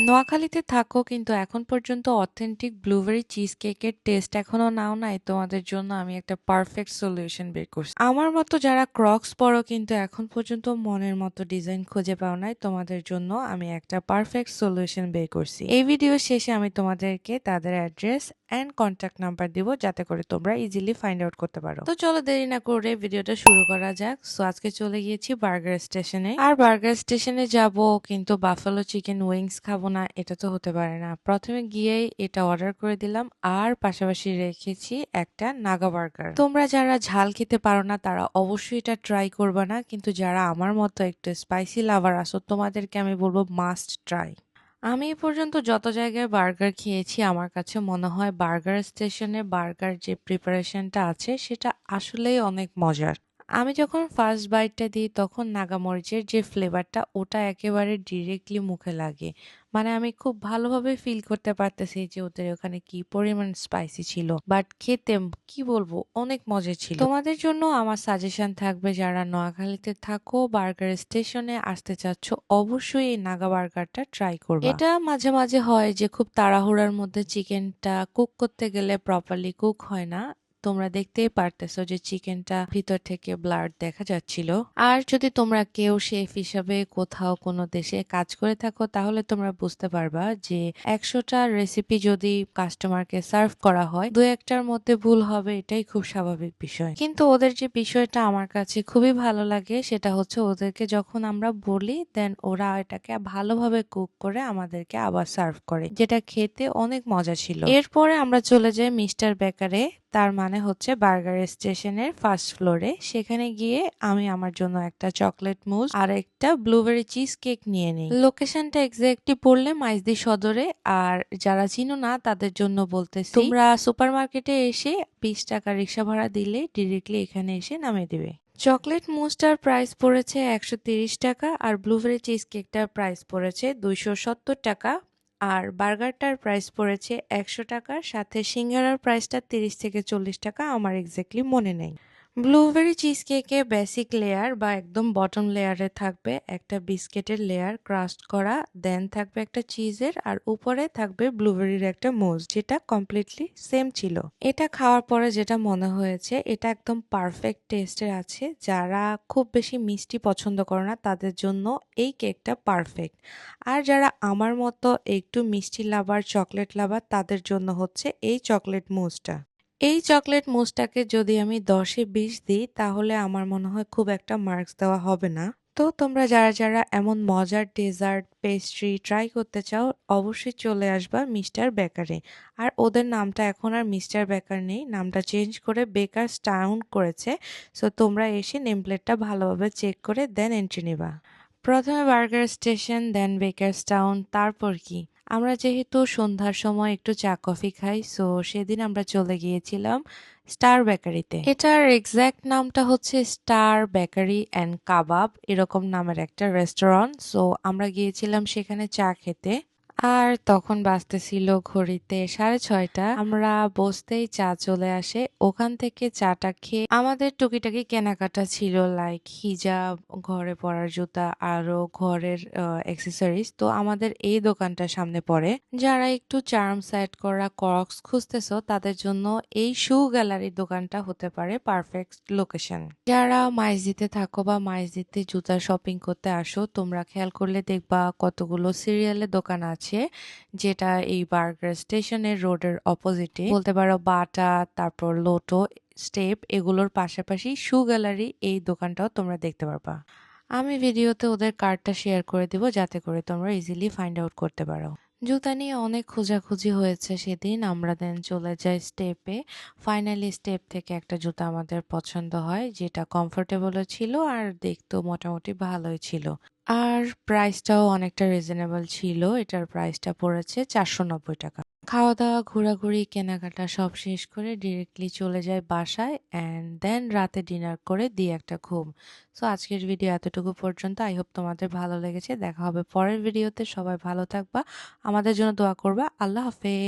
নোয়াখালীতে থাকো, কিন্তু এখন পর্যন্ত অথেন্টিক ব্লুবেরি চিজ কেকের টেস্ট এখনও নাও নাই। তোমাদের জন্য আমি একটা পারফেক্ট সলিউশন বের করছি। আমার মতো যারা ক্রক্স পরো, কিন্তু এখন পর্যন্ত মনের মতো ডিজাইন খুঁজে পাও নাই, তোমাদের জন্য আমি একটা পারফেক্ট সলিউশন বের করছি। এই ভিডিও শেষে আমি তোমাদেরকে তাদের অ্যাড্রেস অ্যান্ড কন্ট্যাক্ট নাম্বার দিব, যাতে করে তোমরা ইজিলি ফাইন্ড আউট করতে পারো। তো চলো দেরি না করে ভিডিওটা শুরু করা যাক। সো আজকে চলে গিয়েছি বার্গার স্টেশনে আর বার্গার স্টেশনে যাব, কিন্তু বাফালো চিকেন উইংস খাব না, এটা তো হতে পারে না। প্রথমে গিয়েই এটা অর্ডার করে দিলাম, আর পাশাপাশি রেখেছি একটা নাগা বার্গার তোমরা যারা ঝাল খেতে পারো না, তারা অবশ্যই এটা ট্রাই করবে না, কিন্তু যারা আমার মতো একটু স্পাইসি লাভার আসো তোমাদেরকে আমি বলব মাস্ট ট্রাই আমি এ পর্যন্ত যত জায়গায় বার্গার খেয়েছি, আমার কাছে মনে হয় বার্গার স্টেশনে বার্গার যে প্রিপারেশনটা আছে, সেটা আসলেই অনেক মজার। আমি যখন ফার্স্ট বাইটটা দিই, তখন নাগামরিচের যে ফ্লেভারটা ওটা একেবারে ডিরেক্টলি মুখে লাগে। মানে আমি খুব ভালোভাবে ফিল করতে পারতেছি যে ওদের ওখানে কি পরিমাণ স্পাইসি ছিল। বাট খেতে কি বলব, অনেক মজা ছিল। তোমাদের জন্য আমার সাজেশন থাকবে, যারা নোয়াখালীতে থাকো বার্গার স্টেশনে আসতে চাচ্ছ, অবশ্যই এই নাগা বার্গারটা ট্রাই করবে। এটা মাঝে মাঝে হয় যে খুব তাড়াহুড়ার মধ্যে চিকেনটা কুক করতে গেলে প্রপারলি কুক হয় না। তোমরা দেখতেই পারতেছো যে চিকেনটা ভিতর থেকে ব্লাড দেখা যাচ্ছিল। আর যদি তোমরা কেউ শেফ হিসাবে কোথাও কোনো দেশে কাজ করে থাকো, তাহলে তোমরা বুঝতে পারবা যে একশোটা রেসিপি যদি কাস্টমারকে সার্ভ করা হয়, দু একটার মধ্যে ভুল হবে, এটাই খুব স্বাভাবিক বিষয়। কিন্তু ওদের যে বিষয়টা আমার কাছে খুবই ভালো লাগে, সেটা হচ্ছে ওদেরকে যখন আমরা বলি দেন ওরা এটাকে ভালোভাবে কুক করে আমাদেরকে আবার সার্ভ করে, যেটা খেতে অনেক মজা ছিল। এরপরে আমরা চলে যাই মিস্টার বেকারে। তার মানে হচ্ছে বার্গার স্টেশনের ফার্স্ট ফ্লোরে। সেখানে গিয়ে আমি আমার জন্য একটা চকলেট মুজ আর একটা ব্লুবেরি চিজ কেক নিয়ে নিই। লোকেশনটা এক্স্যাক্টলি পড়লে মাইজদি সদরে আর যারা চিনো না, তাদের জন্য বলতেছি, তোমরা সুপার মার্কেটে এসে বিশ টাকা রিক্সা ভাড়া দিলে ডিরেক্টলি এখানে এসে নামিয়ে দিবে। চকলেট মুজটার প্রাইস পড়েছে একশো টাকা আর ব্লুবেরি চিজ কেকটার প্রাইস পড়েছে দুইশো সত্তর টাকা। আর বার্গারটার প্রাইস পড়েছে একশো টাকা, সাথে সিঙ্গারার প্রাইসটা তিরিশ থেকে চল্লিশ টাকা, আমার এক্স্যাক্টলি মনে নেই। ব্লুবেরি চিজ কেকে বেসিক লেয়ার বা একদম বটম লেয়ারে থাকবে, একটা বিস্কিটের লেয়ার ক্রাস্ট করা, দেন থাকবে একটা চিজের আর উপরে থাকবে ব্লুবেরির একটা মোজ, যেটা কমপ্লিটলি সেম ছিল। এটা খাওয়ার পরে যেটা মনে হয়েছে, এটা একদম পারফেক্ট টেস্টের আছে। যারা খুব বেশি মিষ্টি পছন্দ করে না, তাদের জন্য এই কেকটা পারফেক্ট। আর যারা আমার মতো একটু মিষ্টি লাভার, চকলেট লাভার, তাদের জন্য হচ্ছে এই চকলেট মোজটা। এই চকলেট মুসটাকে যদি আমি দশে বিশ দিই, তাহলে আমার মনে হয় খুব একটা মার্কস দেওয়া হবে না। তো তোমরা যারা যারা এমন মজার ডেজার্ট, পেস্ট্রি ট্রাই করতে চাও, অবশ্যই চলে আসবা মিস্টার বেকারে। আর ওদের নামটা এখন আর মিস্টার বেকার নেই, নামটা চেঞ্জ করে বেকার টাউন করেছে। সো তোমরা এসে নেম প্লেটটা ভালোভাবে চেক করে দেন এন্ট্রি নিবা। প্রথমে বার্গার স্টেশন দেন বেকার টাউন তারপর কি? আমরা যেহেতু সন্ধ্যার সময় একটু চা, কফি খাই সো সেদিন আমরা চলে গিয়েছিলাম স্টার বেকারিতে এটার এক্স্যাক্ট নামটা হচ্ছে স্টার বেকারি অ্যান্ড কাবাব এরকম নামের একটা রেস্টুরেন্ট সো আমরা গিয়েছিলাম সেখানে চা খেতে। আর তখন বাজতেছিল ঘড়িতে সাড়ে ছয়টা। আমরা বসতেই চা চলে আসে। ওখান থেকে চাটা খেয়ে আমাদের টুকিটাকি কেনাকাটা ছিল লাইক হিজাব, ঘরে পরার জুতা, আরও ঘরের অ্যাক্সেসরিজ তো আমাদের এই দোকানটার সামনে পড়ে। যারা একটু চার্ম সেট করা ক্রক্স খুঁজতেছো, তাদের জন্য এই শু গ্যালারির দোকানটা হতে পারে পারফেক্ট লোকেশন যারা মাইজদিতে থাকো বা মাইজদিতে জুতা শপিং করতে আসো, তোমরা খেয়াল করলে দেখবা কতগুলো সিরিয়ালের দোকান আছে। আছে যেটা এই বার্গার স্টেশনের রোডের অপোজিটে বলতে পারো বাটা, তারপর লোটো, স্টেপ, এগুলোর পাশাপাশি শু গ্যালারি এই দোকানটাও তোমরা দেখতে পারবা। আমি ভিডিওতে ওদের কার্ডটা শেয়ার করে দিব, যাতে করে তোমরা ইজিলি ফাইন্ড আউট করতে পারো। জুতা নিয়ে অনেক খোঁজাখুঁজি হয়েছে সেদিন। আমরা দেন চলে যাই স্টেপে ফাইনালি স্টেপ থেকে একটা জুতা আমাদের পছন্দ হয়, যেটা কমফোর্টেবলও ছিল আর দেখতেও মোটামুটি ভালোই ছিল। আর প্রাইসটাও অনেকটা রিজনেবল ছিল। এটার প্রাইসটা পড়েছে চারশো নব্বই টাকা। খাওয়া দাওয়া ঘোরাঘুরি, কেনাকাটা সব শেষ করে ডিরেক্টলি চলে যায় বাসায় অ্যান্ড দেন রাতে ডিনার করে দিয়ে একটা ঘুম। সো আজকের ভিডিও এতটুকু পর্যন্ত। আই হোপ তোমাদের ভালো লেগেছে। দেখা হবে পরের ভিডিওতে সবাই ভালো থাকবা। আমাদের জন্য দোয়া করবা। আল্লাহ হাফেজ।